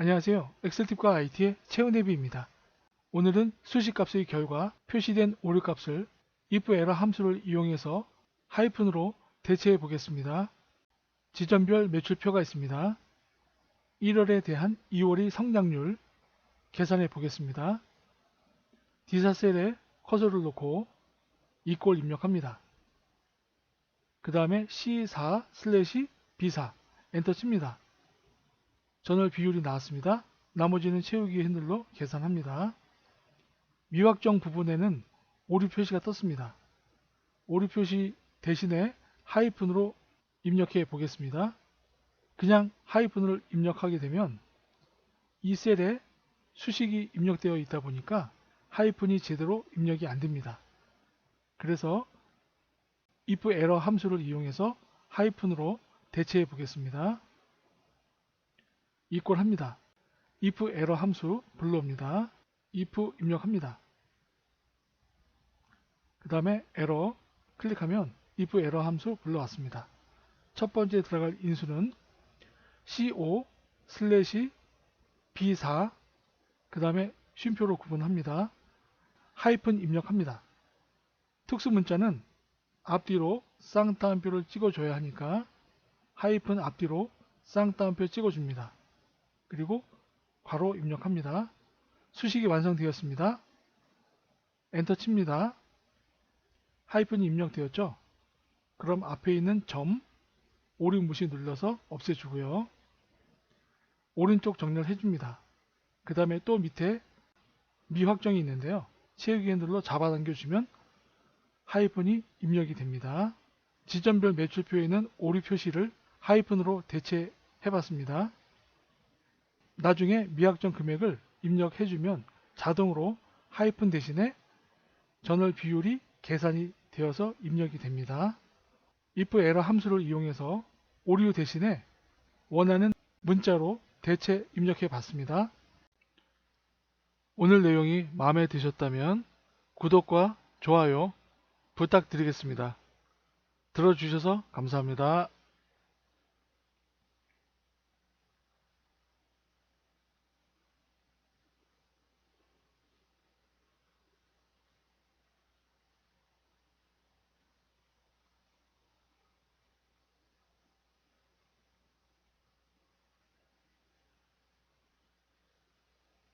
안녕하세요. 엑셀팁과 IT의 채은혜비입니다. 오늘은 수식값의 결과 표시된 오류값을 if error 함수를 이용해서 하이픈으로 대체해 보겠습니다. 지점별 매출표가 있습니다. 1월에 대한 2월의 성장률 계산해 보겠습니다. 디사셀에 커서를 놓고 이꼴 입력합니다. 그 다음에 C4 슬래시 B4 엔터 칩니다. 전월 비율이 나왔습니다. 나머지는 채우기 핸들로 계산합니다. 미확정 부분에는 오류 표시가 떴습니다. 오류 표시 대신에 하이픈으로 입력해 보겠습니다. 그냥 하이픈을 입력하게 되면 이 셀에 수식이 입력되어 있다 보니까 하이픈이 제대로 입력이 안 됩니다. 그래서 if error 함수를 이용해서 하이픈으로 대체해 보겠습니다. 이꼴 합니다. if error 함수 불러옵니다. if 입력합니다. 그 다음에 error 클릭하면 if error 함수 불러왔습니다. 첫 번째 들어갈 인수는 co 슬래시 b4 그 다음에 쉼표로 구분합니다. 하이픈 입력합니다. 특수 문자는 앞뒤로 쌍따옴표를 찍어줘야 하니까 하이픈 앞뒤로 쌍따옴표 찍어줍니다. 그리고 괄호 입력합니다. 수식이 완성되었습니다. 엔터 칩니다. 하이픈이 입력되었죠? 그럼 앞에 있는 점, 오류 무시 눌러서 없애주고요. 오른쪽 정렬 해줍니다. 그 다음에 또 밑에 미확정이 있는데요. 채우기 핸들로 잡아당겨주면 하이픈이 입력이 됩니다. 지점별 매출표에는 오류 표시를 하이픈으로 대체해봤습니다. 나중에 미확정 금액을 입력해주면 자동으로 하이픈 대신에 전월 비율이 계산이 되어서 입력이 됩니다. if error 함수를 이용해서 오류 대신에 원하는 문자로 대체 입력해 봤습니다. 오늘 내용이 마음에 드셨다면 구독과 좋아요 부탁드리겠습니다. 들어주셔서 감사합니다.